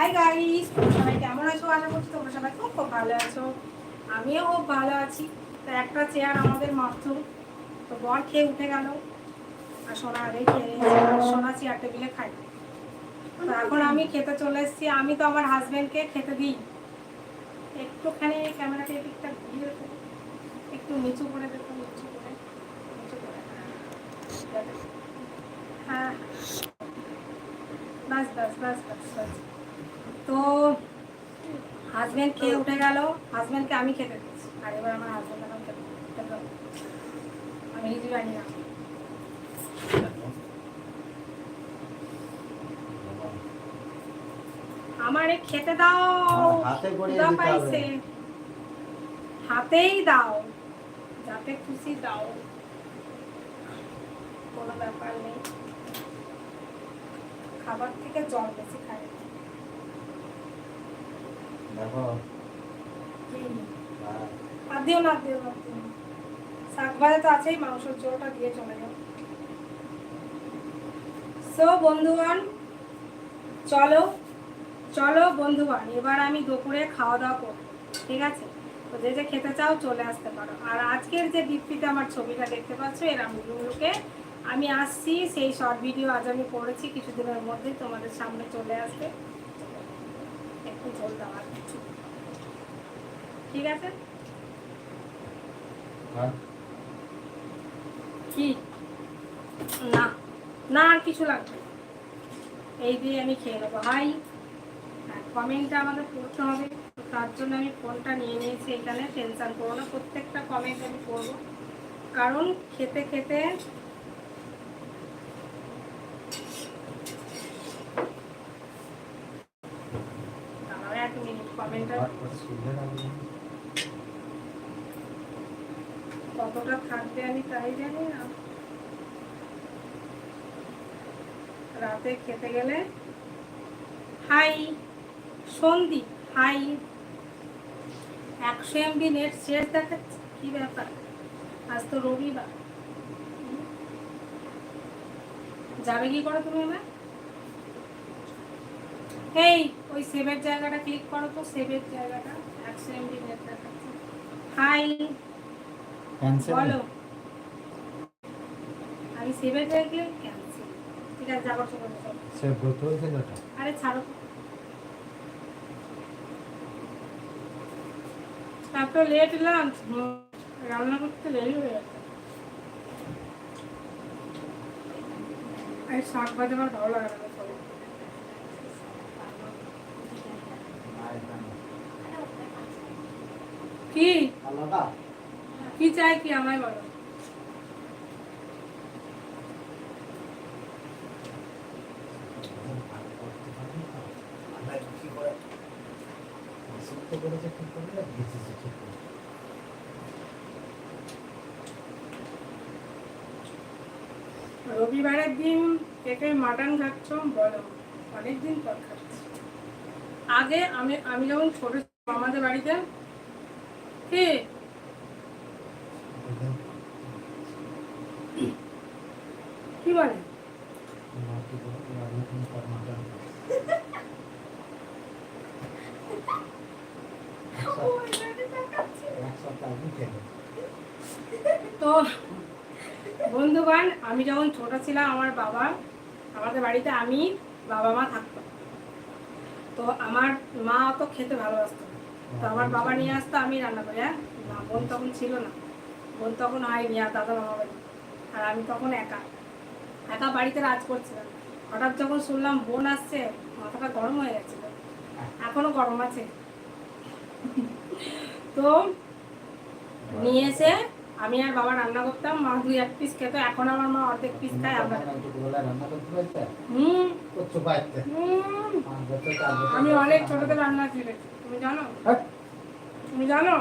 Hi guys সবাই কেমন আছো? আশা করছি তোমরা সবাই খুব খুব ভালো আছো। আমিও খুব ভালো আছি। তো একটা চেয়ার আমাদের মাত্র। তো বর খেয়ে উঠে গেল। আর সোনা আগেই খেয়ে সোনা চেয়ার টেবিলে খাই তো এখন আমি খেতে চলে এসেছি। আমি তো আমার হাজবেন্ডকে খেতে দিই। একটুখানি ক্যামেরাটা এদিকটা ঘুরিয়ে রেখো। একটু নিচু করে দেখো, নিচু করে। নিচু করে। হ্যাঁ। বাস বাস বাস বাস বাস। তো হাজবেন্ড খেয়ে উঠে গেল। হাজবেন্ডকে আমি খেতে দিচ্ছি। আর এবার আমার এখন খেতে খেতে আমি নিজে জানি না। আমারে খেতে দাও। পাইছে। হাতেই দাও। যাতে খুশি দাও। কোনো ব্যাপার নেই। খাবার থেকে জল বেশি খাই দেখো। আর দিও না দিও না আর দিও না। শাক ভাজা তো আছেই মাংসের ঝোলটা দিয়ে চলে যাও। সো বন্ধুগণ চলো চলো বন্ধুগণ এবার আমি দুপুরে খাওয়া দাওয়া করব ঠিক আছে? তো যে যে খেতে চাও চলে আসতে পারো। আর আজকের যে দীপ্তিতে আমার ছবিটা দেখতে পাচ্ছ এরম লুকে আমি আসছি সেই শর্ট ভিডিও আজ আমি করেছি কিছুদিনের মধ্যেই তোমাদের সামনে চলে আসবে। একটু কিছু ঠিক আছে? হ্যাঁ। কি? না না আর কিছু লাগবে এই দিয়ে আমি খেয়ে নেব। হাই। কমেন্টটা আমাদের পড়তে হবে। তো তার জন্য আমি ফোনটা নিয়ে নিয়েছি এখানে। টেনশন করব না প্রত্যেকটা কমেন্ট আমি করব কারণ খেতে খেতে দাঁড়াও এক মিনিট কমেন্টটা হট করে সুন্দর লাগবে। কতটা থাকবে আমি তাই জানি না। রাতে খেতে গেলে? Hi, Sandeep, hi. একশো এমবি নেট শেষ দেখাচ্ছে, কি ব্যাপার? আজ তো রবিবার। যাবে কি করে তুমি এবার? এই ওই সেভের জায়গাটা ক্লিক করো তো সেভের জায়গাটা একশো এমবি নেট দেখাচ্ছে হাই? বলো। আমি ক্যান্সেল যাবার সময় বোতল আরে ছাড়ো। তারপর লেট লাঞ্চ রান্না করতে দেরি হয়ে যাচ্ছে। এই শাক ভাজা আমার ভালো লাগে না সবাই। আর এটা না। কি আলাদা? কি চাই কি আমায় বলো। রবিবারের দিন কেটে মাটন খাচ্ছ বলো, অনেকদিন পর খাচ্ছি আগে আমি আমি যখন ছোট আমাদের বাড়িতে কে কি। তো বন্ধুগণ, আমি যখন ছোট ছিলাম, আমার বাবা, আমাদের বাড়িতে আমি বাবা মা থাকতো তো আমার মা অত খেতে ভালোবাসতো। তো আমার বাবা নিয়ে আসতো আমি রান্না করি হ্যাঁ? না বোন তখন ছিল না। বোন তখন হয়নি আর দাদা মামা বাড়ি। আর আমি তখন একা। একা বাড়িতে রাজ করছিলাম। হঠাৎ যখন শুনলাম বোন আসছে মাথাটা গরম হয়ে গেছিল। এখনও গরম আছে। তো নিয়ে এসে আমি আর বাবা রান্না করতাম। মা দুই এক পিস খেতো এখন আমার মা অর্ধেক পিস খায় আমরা? হুম। আমি অনেক ছোটতে রান্না শিখেছি। তুমি জানো? তুমি জানো?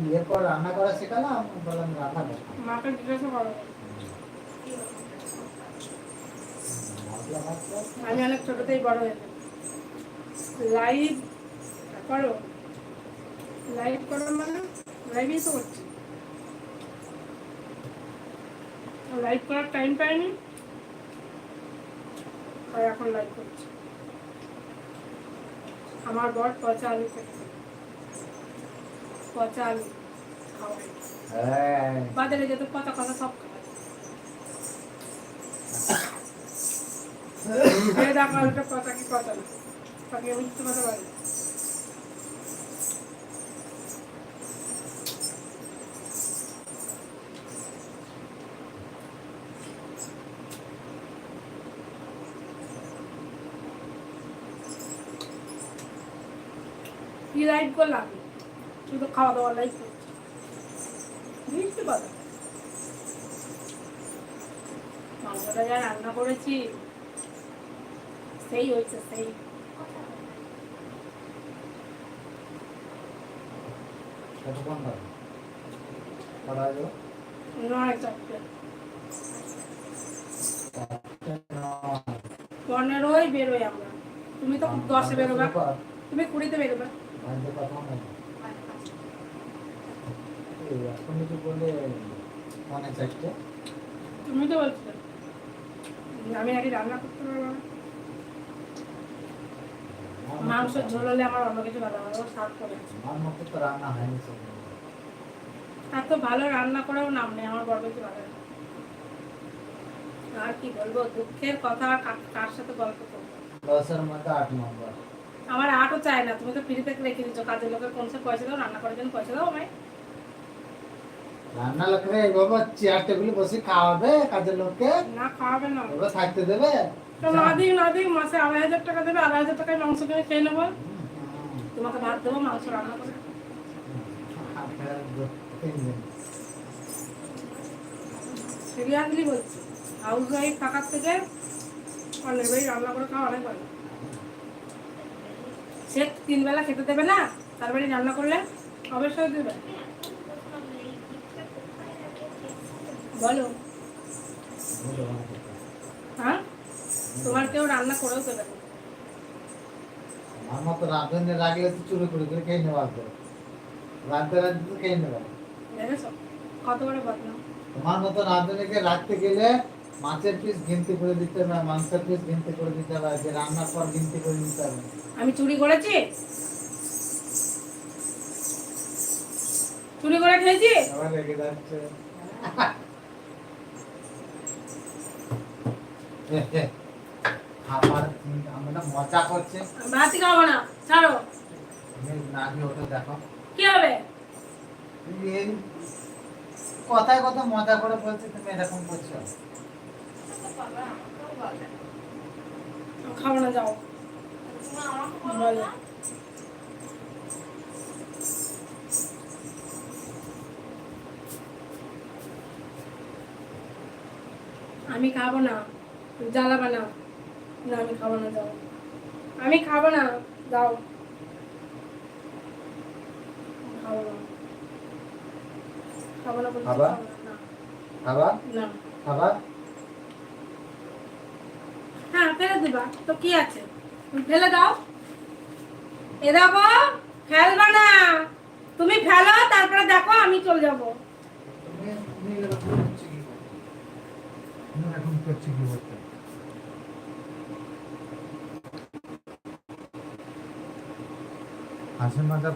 বিয়ের পর রান্না করা শেখালাম বললাম রান্না মাকে জিজ্ঞাসা করো। আমি অনেক ছোটতেই বড় হয়েছি লাইভ করো। লাইভ করো মানে লাইভই তো করছি। লাইভ করার টাইম পাইনি। আর এখন লাইভ করছি। আমার বর পচা আলু খেতে পচা আলু খাওয়াই হ্যাঁ বাজারে যেত পচা কথা সব খাওয়াই এই দেখো আলুটা পচা কি পচা না তাকে মিথ্যে কথা কি করলাম। শুধু খাওয়া দাওয়া লাইফ বুঝতে পারো মাংসটা যা রান্না করেছি সেই হয়েছে সেই। কতক্ষণ কটা হলো নয় চারটে। পনেরোই বেরোই আমরা। তুমি তো দশে বেরোবে। তুমি কুড়িতে বেরোবে। তুমি তো না। মাংস ঝোল হলে আমার অন্য কিছু ভালো তো রান্না হয়নি এত রান্না করেও নাম নেই, আমার বড় কিছু ভালো আর কি বলব, দুঃখের কথা, কার সাথে গল্প করব? দশের মধ্যে আট নম্বর। আমার আটও চাই না তুমি তো ফ্রিতে রেখে দিচ্ছ। কাজের লোকের কোন সে পয়সা দাও রান্না করার জন্য পয়সা দাও আমায়। রান্না লোকরা এইভাবে চেয়ার টেবিলে বসে খাওয়াবে কাজের লোককে? না খাওয়াবে না। ওরা থাকতে দেবে? তো না দিক না দিক মাসে আড়াই হাজার টাকা দেবে আড়াই হাজার টাকায় মাংস কিনে খেয়ে নেব। তোমাকে ভাত দেবো মাংস রান্না করে সিরিয়াসলি বলছি হাউস ওয়াইফ থাকার থেকে অনেক বেশি রান্না করে খাওয়া অনেক ভালো। সে তিন বেলা খেতে দেবে না তারপরে রান্না করলে অবশ্যই দেবে। বলো। হ্যাঁ? তোমার কেউ রান্না করেও দেবে আমার মতো রাঁধুনি রাখলে তো চুরি করে করে খেয়ে নেওয়া তো রাঁধতে রাঁধতে তো খেয়ে নেওয়া কত বড় বদনাম। তোমার মতো রাঁধুনিকে রাখতে গেলে মাছের পিস গিনতি করে দিতে হবে মাংসের পিস গিনতি করে দিতে হবে যে রান্নার পর গিনতি করে দিতে হবে। আমি চুরি করেছি? চুরি করে খেয়েছি? আবার রেগে যাচ্ছে। আমার আমরা মজা করছে। ভাতই খাব না ছাড়ো। তুমি না গিয়ে ওটা দেখো। কি হবে? কথায় কথা মজা করে বলছে তুমি এরকম করছ। খাব না যাও। বলো আমি খাব না। জ্বালাবা না না আমি খাব না যাও। আমি খাব না যাও। খাব না। খাব না খাবা? না। খাবার হ্যাঁ ফেলে দিবা। তো কি আছে? ফেলে দাও। এ দেখো ফেলবা না তুমি ফেলো, তারপরে দেখো আমি চলে যাব। তুমি তুমি